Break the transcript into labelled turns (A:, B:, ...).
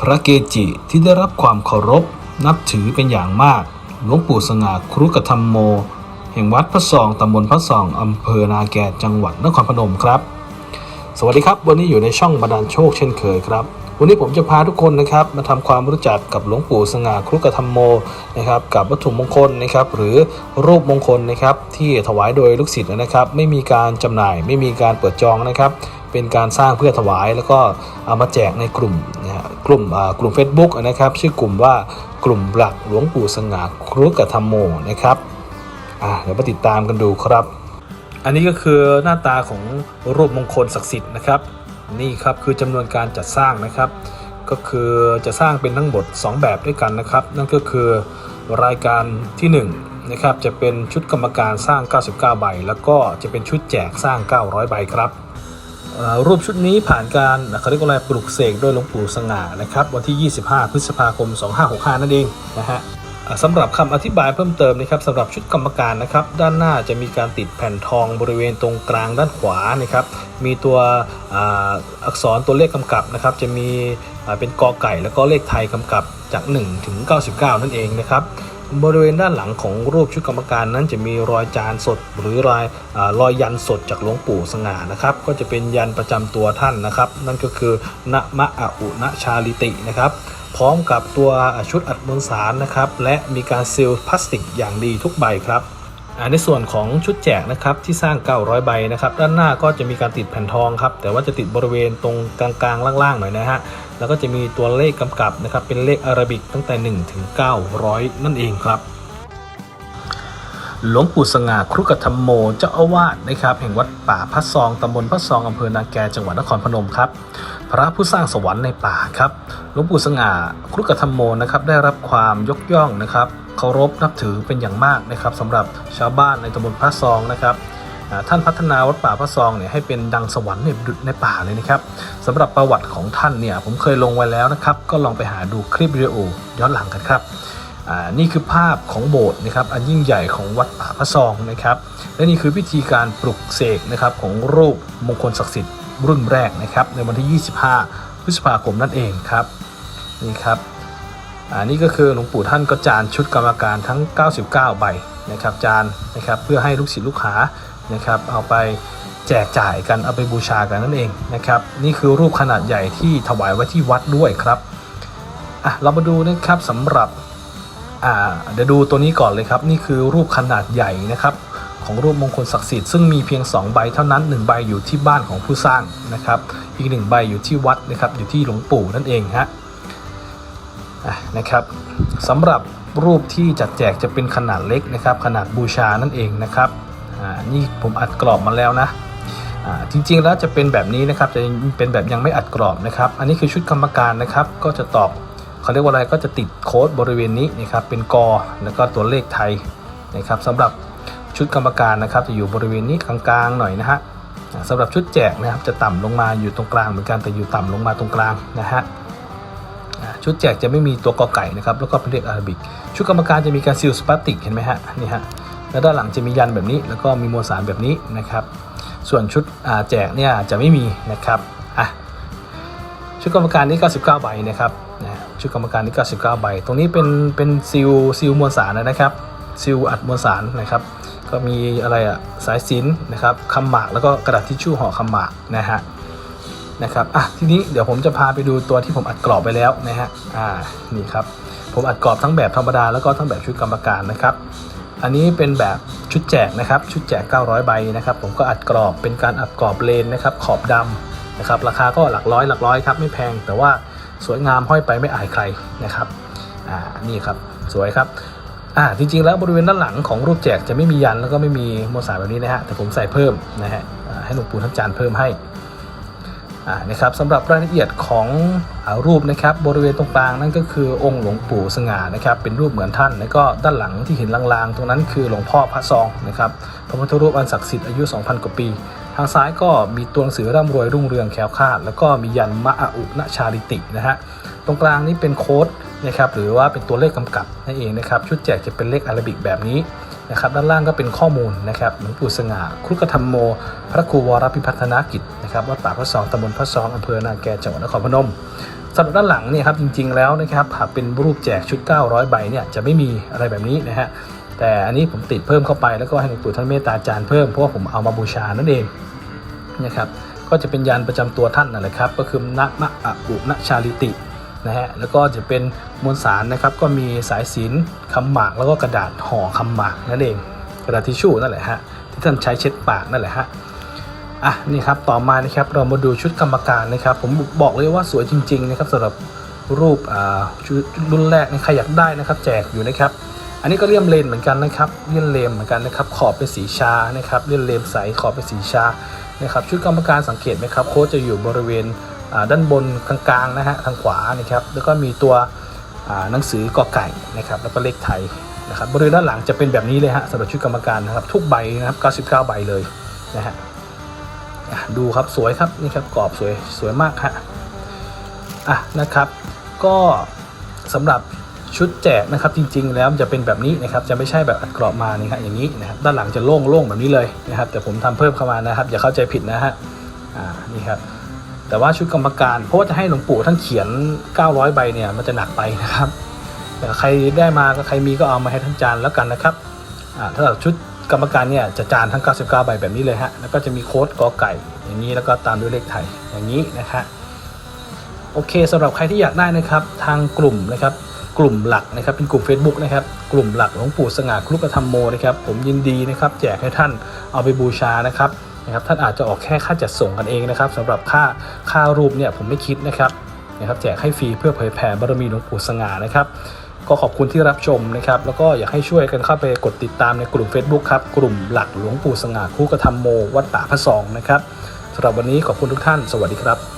A: พระเกจิที่ได้รับความเคารพนับถือเป็นอย่างมาก หลวงปู่สง่าครุกธรรมโม แห่งวัดพระซองตำบลพระซองอำเภอนาแกจังหวัดนครพนมครับ สวัสดีครับ วันนี้อยู่ในช่องบาดาลโชคเช่นเคยครับ วันนี้ผมจะพาทุกคนนะครับมาทำความรู้จักกับหลวงปู่สง่าครุกธรรมโมนะครับกับวัตถุมงคลนะครับหรือรูปมงคลนะครับที่ถวายโดยลูกศิษย์นะครับ ไม่มีการจำหน่าย ไม่มีการเปิดจองนะครับ เป็นการสร้างเพื่อถวายแล้วก็เอามาแจกในกลุ่มนะฮะกลุ่มกลุ่ม Facebook นะครับ ชื่อกลุ่มว่ากลุ่มหลักหลวงปู่สง่าครุกธรรมโมนะครับอ่าเดี๋ยวมาติดตามกันดูครับ อันนี้ก็คือหน้าตาของรูปมงคลศักดิ์สิทธิ์นะครับ นี่ครับคือจำนวนการจัดสร้างนะครับ ก็คือจะสร้างเป็นทั้งหมด 2 แบบด้วยกันนะครับ นั่นก็คือรายการที่1นะครับจะเป็นชุดกรรมการสร้าง 99 ใบ แล้วก็จะเป็นชุดแจกสร้าง 900 ใบครับรูปชุดนี้ผ่านการเขาเรียกว่าอะไรปลุกเสกโดยหลวงปู่สง่านะครับวันที่ 25 พฤษภาคม 2565 นั่นเองนะฮะ สำหรับคำอธิบายเพิ่มเติมนะครับสำหรับชุดกรรมการนะครับ ด้านหน้าจะมีการติดแผ่นทองบริเวณตรงกลางด้านขวานะครับ มีตัวอักษรตัวเลขกำกับนะครับ จะมีเป็นกอไก่แล้วก็เลขไทยกำกับจาก 1 ถึง 99 นั่นเองนะครับ บริเวณด้านหลังของรูปชุดกรรมการนั้นจะมีรอยจานสด หรือรอยอรอยยันสดจากหลวงปู่สง่านะครับ ก็จะเป็นยันประจำตัวท่านนะครับ นั่นก็คือนะมะอะอุณชาลิตินะครับ พร้อมกับตัวชุดอัดมวลสารนะครับ และมีการซีลพลาสติกอย่างดีทุกใบครับในส่วนของชุดแจกนะครับที่สร้าง 900 ใบนะครับ ด้านหน้าก็จะมีการติดแผ่นทองครับ แต่ว่าจะติดบริเวณตรงกลางๆ ล่างๆ หน่อยนะฮะ แล้วก็จะมีตัวเลขกำกับนะครับ เป็นเลขอารบิกตั้งแต่ 1 ถึง 900 นั่นเองครับ หลวงปู่สง่าครุกธรรมโมเจ้าอาวาสนะครับแห่งวัดป่าพระซองตำบลพระซองอำเภอนาแกจังหวัดนครพนมครับพระผู้สร้างสวรรค์ในป่าครับหลวงปู่สง่าครุกธรรมโมนะครับได้รับความยกย่องนะครับเคารพนับถือเป็นอย่างมากนะครับสำหรับชาวบ้านในตำบลพระซองนะครับท่านพัฒนาวัดป่าพระซองเนี่ยให้เป็นดังสวรรค์ในดุจในป่าเลยนะครับสำหรับประวัติของท่านเนี่ยผมเคยลงไว้แล้วนะครับ ก็ลองไปหาดูคลิปวิดีโอย้อนหลังกันครับ นี่คือภาพของโบสถ์นะครับอันยิ่งใหญ่ของวัดป่าพระซองนะครับ และนี่คือพิธีการปลุกเสกนะครับของรูปมงคลศักดิ์สิทธิ์รุ่นแรกนะครับในวันที่ 25 พฤษภาคมนั่นเองครับนี่ครับอ่านี่ก็คือหลวงปู่ท่านก็จานชุดกรรมการทั้ง 99 ใบนะครับจานนะครับเพื่อให้ลูกศิษย์ลูกหานะครับเอาไปแจกจ่ายกันเอาไปบูชากันนั่นเองนะครับนี่คือรูปขนาดใหญ่ที่ถวายไว้ที่วัดด้วยครับอะเรามาดูนะครับสำหรับ อ่าเดี๋ยวดูตัวนี้ก่อนเลยครับ นี่คือรูปขนาดใหญ่นะครับ ของรูปมงคลศักดิ์สิทธิ์ซึ่งมีเพียง 2 ใบเท่านั้น 1 ใบอยู่ที่บ้านของผู้สร้างนะครับ อีก 1 ใบอยู่ที่วัดนะครับ อยู่ที่หลวงปู่นั่นเองฮะนะครับสำหรับรูปที่จัดแจกจะเป็นขนาดเล็กนะครับ ขนาดบูชานั่นเองนะครับนี่ผมอัดกรอบมาแล้วนะจริงๆแล้วจะเป็นแบบนี้นะครับจะเป็นแบบยังไม่อัดกรอบนะครับ อันนี้คือชุดกรรมการนะครับ ก็จะตอก เขาเรียกว่าอะไรก็จะติดโค้ดบริเวณนี้นะครับเป็นกอแล้วก็ตัวเลขไทยนะครับสำหรับชุดกรรมการนะครับจะอยู่บริเวณนี้กลางๆหน่อยนะฮะสำหรับชุดแจกนะครับจะต่ำลงมาอยู่ตรงกลางเหมือนกันแต่อยู่ต่ำลงมาตรงกลางนะฮะชุดแจกจะไม่มีตัวกอไก่นะครับแล้วก็เป็นเลขอาราบิก ชุดกรรมการจะมีการซีลสปาติกเห็นไหมฮะนี่ฮะแล้วด้านหลังจะมียันแบบนี้ แล้วก็มีมวลสารแบบนี้นะครับ ส่วนชุดแจกเนี่ยจะไม่มีนะครับอะชุดกรรมการนี่99ใบนะครับนะ ชุดกรรมการนี่ 99 ใบ ตรงนี้เป็นเป็นซิลซิลมวลสารนะครับซิลอัดมวลสารนะครับ ก็มีอะไรอะสายสินนะครับคำหมากแล้วก็กระดาษทิชชู่ห่อคำหมากนะฮะนะครับอะทีนี้เดี๋ยวผมจะพาไปดูตัวที่ผมอัดกรอบไปแล้วนะฮะอ่านี่ครับผมอัดกรอบทั้งแบบธรรมดาแล้วก็ทั้งแบบชุดกรรมการนะครับ อันนี้เป็นแบบชุดแจกนะครับ ชุดแจก 900 ใบนะครับ ผมก็อัดกรอบเป็นการอัดกรอบเลนนะครับ ขอบดำนะครับ ราคาก็หลักร้อยหลักร้อยครับไม่แพงแต่ว่า สวยงามห้อยไปไม่อายใครนะครับอ่านี่ครับสวยครับอ่าจริงๆแล้วบริเวณด้านหลังของรูปแจกจะไม่มียันแล้วก็ไม่มีโมสารแบบนี้นะฮะแต่ผมใส่เพิ่มนะฮะให้หลวงปู่ท่านจานเพิ่มให้อ่านะครับสำหรับรายละเอียดของอรูปนะครับบริเวณตรงกลางนั่นก็คือองค์หลวงปู่สง่านะครับเป็นรูปเหมือนท่านแล้วก็ด้านหลังที่เห็นลางๆ ตรงนั้นคือหลวงพ่อพระซองนะครับพระพุทธรูปอันศักดิ์สิทธิ์อายุ 2,000 กว่าปีางซ้ายก็มีตัวหนังสือร่ำรวยรุ่งเรืองแคล้วคลาด แล้วก็มียันมะอุณชาลิตินะฮะตรงกลางนี้เป็นโค้ดนะครับหรือว่าเป็นตัวเลขกำกับนั่นเองนะครับชุดแจกจะเป็นเลขอารบิกแบบนี้นะครับด้านล่างก็เป็นข้อมูลนะครับหลวงปู่สง่าครุกธรรมโม พระครูวรพิพัฒนากิจนะครับวัดป่าพระซองตำบลพระซองอำเภอนาแกจังหวัดนครพนมสำหรับด้านหลังเนี่ยครับจริงๆแล้วนะครับหากเป็นรูปแจกชุด 900 ใบเนี่ยจะไม่มีอะไรแบบนี้นะฮะ แต่อันนี้ผมติดเพิ่มเข้าไปแล้วก็ให้หลวงปู่ท่านเมตตาจารย์เพิ่มเพราะว่าผมเอามาบูชานั่นเองนะครับก็จะเป็นยันประจำตัวท่านนั่นแหละครับ ก็คือนะมะอะอุณชาลิตินะฮะแล้วก็จะเป็นมวลสารนะครับ ก็มีสายสิญจนคำหมากแล้วก็กระดาษห่อคำหมากนั่นเอง กระดาษทิชชู่นั่นแหละฮะที่ท่านใช้เช็ดปากนั่นแหละฮะอะนี่ครับต่อมานะครับเรามาดูชุดกรรมการนะครับ ผมบอกเลยว่าสวยจริง ๆ นะครับสำหรับรูปอ่าชุดรุ่นแรกใครอยากได้นะครับ แจกอยู่นะครับ อันนี้ก็เลี่ยมเลนเหมือนกันนะครับเลี่ยมเลมเหมือนกันนะครับขอบเป็นสีชานะครับเลี่ยมเลมใสขอบเป็นสีชานะครับชุดกรรมการสังเกตไหมครับโค้ชจะอยู่บริเวณด้านบนกลางๆนะฮะทางขวานะครับแล้วก็มีตัวหนังสือกอไก่นะครับแล้วก็เลขไทยนะครับบริเวณด้านหลังจะเป็นแบบนี้เลยฮะสำหรับชุดกรรมการนะครับทุกใบนะครับ99 ใบเลยนะฮะอะดูครับสวยครับนี่ครับกรอบสวยสวยมากฮะอะนะครับ ก็สำหรับ ชุดแจกนะครับจริง ๆ แล้วจะเป็นแบบนี้นะครับจะไม่ใช่แบบอัดกรอบมานี่ครับอย่างนี้นะครับด้านหลังจะโล่งๆแบบนี้เลยนะครับแต่ผมทำเพิ่มเข้ามานะครับ อย่าเข้าใจผิดนะฮะอ่านี่ครับแต่ว่าชุดกรรมการเพราะว่าจะให้หลวงปู่ท่านเขียน 900 ใบเนี่ยมันจะหนักไปนะครับแต่ใครได้มาก็ใครมีก็เอามาให้ท่านจานแล้วกันนะครับอ่าถ้าเราชุดกรรมการเนี่ยจะจานทั้ง 99 ใบแบบนี้เลยฮะแล้วก็จะมีโค้ดกอไก่ อย่างนี้แล้วก็ตามด้วยเลขไทยอย่างนี้นะฮะโอเคสำหรับใครที่อยากได้นะครับทางกลุ่มนะครับ กลุ่มหลักนะครับ เป็นกลุ่ม Facebook นะครับ กลุ่มหลักหลวงปู่สง่าครุกธรรมโมนะครับ ผมยินดีนะครับ แจกให้ท่านเอาไปบูชานะครับนะครับ ท่านอาจจะออกแค่ค่าจัดส่งกันเองนะครับสำหรับค่าค่ารูปเนี่ยผมไม่คิดนะครับนะครับแจกให้ฟรีเพื่อเผยแผ่บารมีหลวงปู่สง่านะครับก็ขอบคุณที่รับชมนะครับ แล้วก็อยากให้ช่วยกันเข้าไปกดติดตามในกลุ่ม Facebook ครับ กลุ่มหลักหลวงปู่สง่าคู่กระทำโม วัดป่าพระซองนะครับสำหรับวันนี้ขอบคุณทุกท่าน สวัสดีครับ